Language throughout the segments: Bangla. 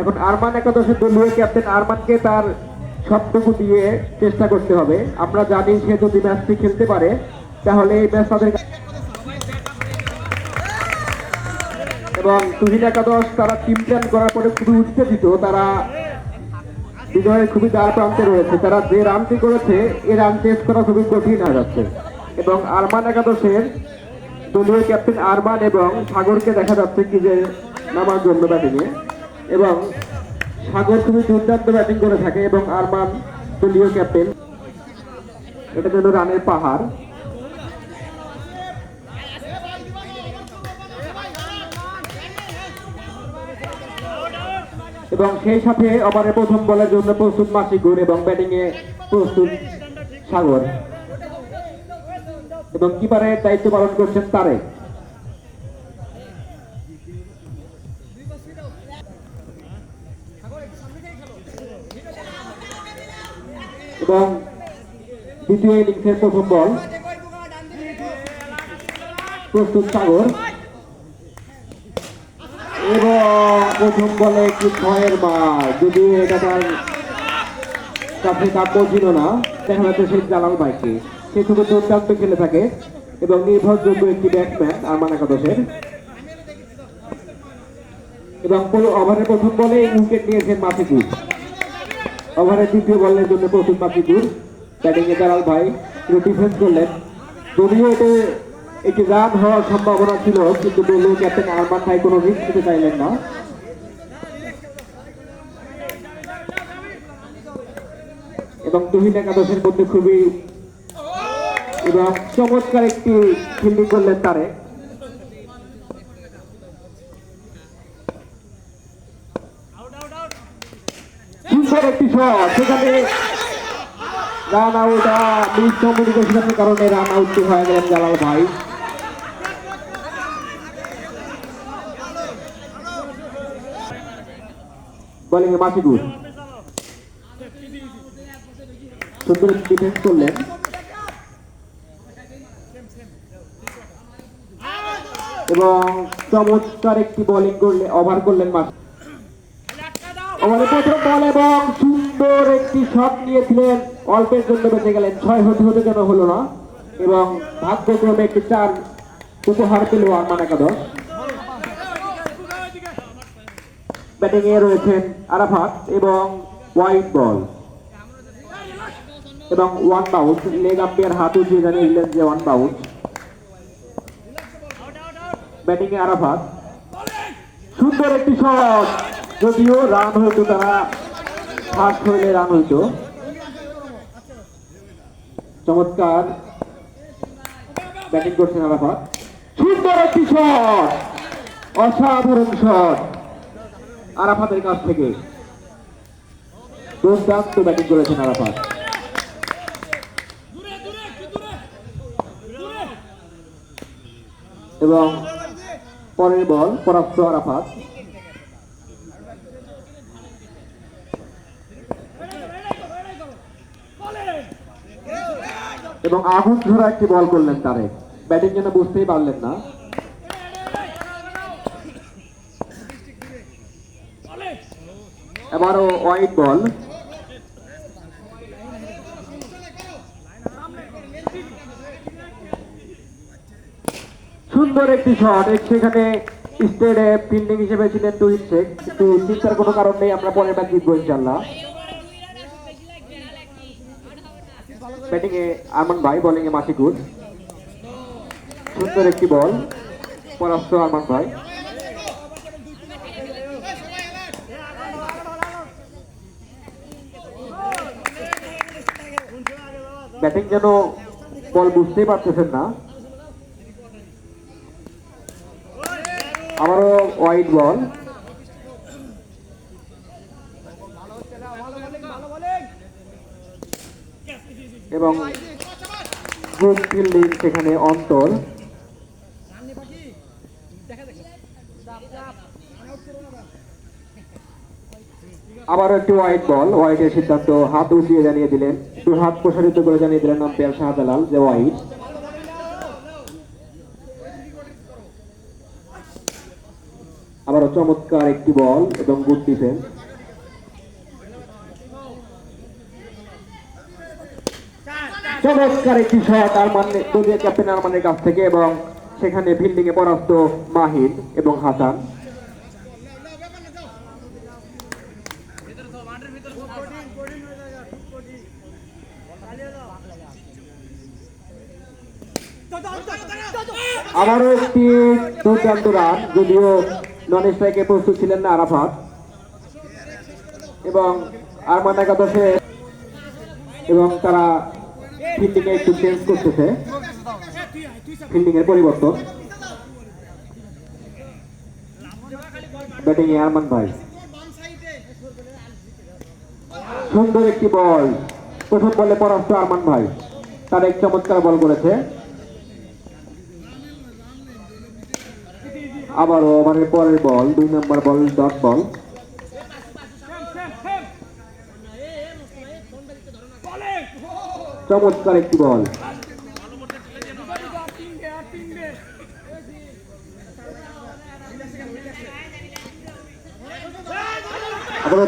এখন আরমান একাদশের দলীয় ক্যাপ্টেন আরমানকে তার সবটুকু দিয়ে চেষ্টা করতে হবে। আমরা জানি সে যদি ম্যাচটি খেলতে পারে, তাহলে এই ম্যাচ তাদের এবং তুহিন একাদশ, তারা টিম প্ল্যান করার পরে খুবই উত্তেজিত। তারা বিজয়ের খুবই দ্বার প্রান্তে রয়েছে। তারা যে রানটি করেছে এই রান চেস করা খুবই কঠিন হয়ে যাচ্ছে। এবং আরমান একাদশের দলীয় ক্যাপ্টেন আরমান এবং সাগরকে দেখা যাচ্ছে কি যে নামার জন্য ব্যাটিংয়ে। এবং সাগর খুবই দুর্দান্ত ব্যাটিং করে থাকে এবং আরমান দলীয় ক্যাপ্টেন। এটা যেন রানের পাহাড়। এবং সেই সাথে ওভারে প্রথম বলের জন্য প্রস্তুত মাসিকুর এবং ব্যাটিং এ প্রস্তুত সাগর। এবং কিপারের দায়িত্ব পালন করছেন তারে এবং দ্বিতীয় ইনিংসের প্রথম বল। প্রস্তুত সাগর। এবং প্রথম বলে একটি ছয়ের মার যদিও এটা তার কাছে কাব্য ছিল না, দেখা যাচ্ছে সেই জালাল ভাইকে। সে খুবই দুর্দান্ত খেলে থাকে এবং নির্ভরযোগ্য একটি ব্যাটসম্যান আরমান একাদশের। এবং ওভারের প্রথম বলে উইকেট নিয়েছেন মাসিকুর ওভারের দ্বিতীয় বলের জন্য প্রথম মাসিকুর ব্যাটিং এ জালাল ভাই একটু ডিফেন্স করলেন। যদিও এতে একটি রান হওয়ার সম্ভাবনা ছিল, কিন্তু দলীয় ক্যাপ্টেন আরমান ভাই কোনো রিস্ক নিতে চাইলেন না। এবং তুহিন একাদশের মধ্যে খুবই এবং চমৎকার একটি ফিল্ডিং করলেন তারে। একটি শট সেখানে রান আউট মিস কারণে রান আউট হয়ে গেলেন জালাল ভাই। বোলিং এ মাসিদুর সুন্দর ডিফেন্স করলেন। এবং চমৎকার একটি বোলিং করলে ওভার করলেন মাসি আমাদের প্রথম বল এবং সুন্দর একটি শট নিয়েছিলেন। অল্পের জন্য বেঁচে গেলেন। ছয় হতে হতে যেন হলো না। এবং ভাগ্যক্রমে একটি চার উপহার পেল আরমান একাদশ। ব্যাটিং এ রয়েছেন আরাফাত এবং হোয়াইট বল এবং ওয়ান বাউন্স লেগ আম্পায়ার হাত উঠিয়ে জানিয়ে দিলেন যে ওয়ান বাউন্স ব্যাটিং এ আরাফাত। সুন্দর একটি শট যদিও রান হইতো তারা ফার্স্ট হইলে রান হইতো চমৎকার ব্যাটিং করছেন আরাফাত। সুন্দর একটি শট, অসাধারণ শট আরাফাতের কাছ থেকে। দুর্দান্ত ব্যাটিং করেছেন আরাফাত। এবং পরের বল পরাস্ত আরাফাত। এবং আগুন ধরা একটি বল করলেন তারে ব্যাটিং যেন বুঝতেই পারলেন না। এবারও বল। সুন্দর একটি শট। সেখানে স্টেডে ফিল্ডিং হিসেবে ছিলেন তুহিন শেখ। কিন্তু চিন্তার কোনো কারণ নেই, আমরা পরের ম্যাচ জিতবো ইনশাল্লাহ। ব্যাটিং এ আরমান ভাই বোলিং এ মাসিকুর সুন্দর একটি বল পরাস্ত আরমান ভাই। ব্যাটিং যেন বল বুঝতেই পারতেছেন না। আবারও ওয়াইড বল এবং গুড ফিল্ডিং সেখানে অন্তর। আবারও একটি হোয়াইট বল হোয়াইটের সিদ্ধান্ত হাত উঠিয়ে জানিয়ে দিলেন, একটু হাত প্রসারিত করে জানিয়ে দিলেন আম্পায়ার শাহজালাল, যে হোয়াইট আবারও চমৎকার একটি বল এবং গুড ডিফেন্স চমৎকার একটি শট আরমান দলীয় ক্যাপ্টেন আরমানের কাছ থেকে এবং সেখানে ফিল্ডিং এ পরাস্ত মাহিন এবং হাসান। আবারও একটি দুর্দান্ত রান, যদিও নন স্ট্রাইকে প্রস্তুত ছিলেন না আরাফাত। এবং আরমান একাদশে এবং তারা একটু চেঞ্জ করতেছে। পরিবর্তন। আরমান ভাই। সুন্দর একটি বল প্রথম বলে পরাস্ত আরমান ভাই। তার এক চমৎকার বল করেছে। আবারও ওভারের পরের বল দুই নম্বর বল ডট বল চমৎকার একটি বল।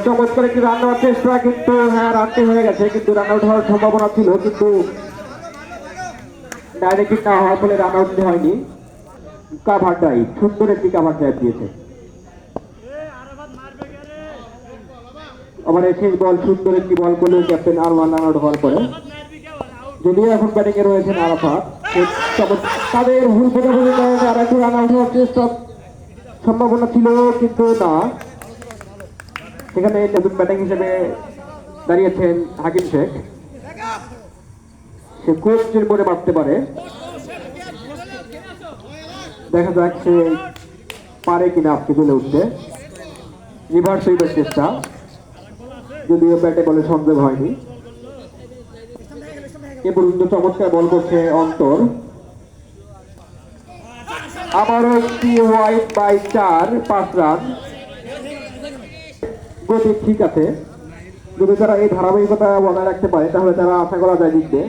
চমৎকার একটি রান নেওয়ার চেষ্টা, কিন্তু হ্যাঁ রানটি হয়ে গেছে, কিন্তু রান আউট হওয়ার সম্ভাবনা ছিল, কিন্তু ডাইরেক্ট হিট না হওয়ার ফলে রান আউট হয়নি। কাভার ড্রাইভ সুন্দর একটি কাভার ড্রাইভ দিয়েছে। আবার শেষ বল, সুন্দর একটি বল করলেও ক্যাপ্টেন আরমান রান আউট হওয়ার পরে। যদিও এখন ব্যাটিং এ রয়েছেন আরাফাত। তাদের ভুল বোঝাবুঝির কারণে আর একটু রান আউট চেষ্টা সম্ভাবনা ছিল, কিন্তু না। সেখানে নতুন ব্যাটিং হিসেবে দাঁড়িয়েছেন হাকিম শেখ। সে কোচের পরে মারতে পারে। দেখা যাক সে পারে কিনা আজকে চলে উঠতে। রিভার্স চেষ্টা। যদিও ব্যাটে বলে সংযোগ হয়নি। এ পর্যন্ত চমৎকার বল করছে অন্তর। আবারও একটি ওয়াইড বাই চার, পাঁচ রান। গতি ঠিক আছে। যদি তারা এই ধারাবাহিকতা বজায় রাখতে পারে, তাহলে তারা আশা করা যায় জিতবে।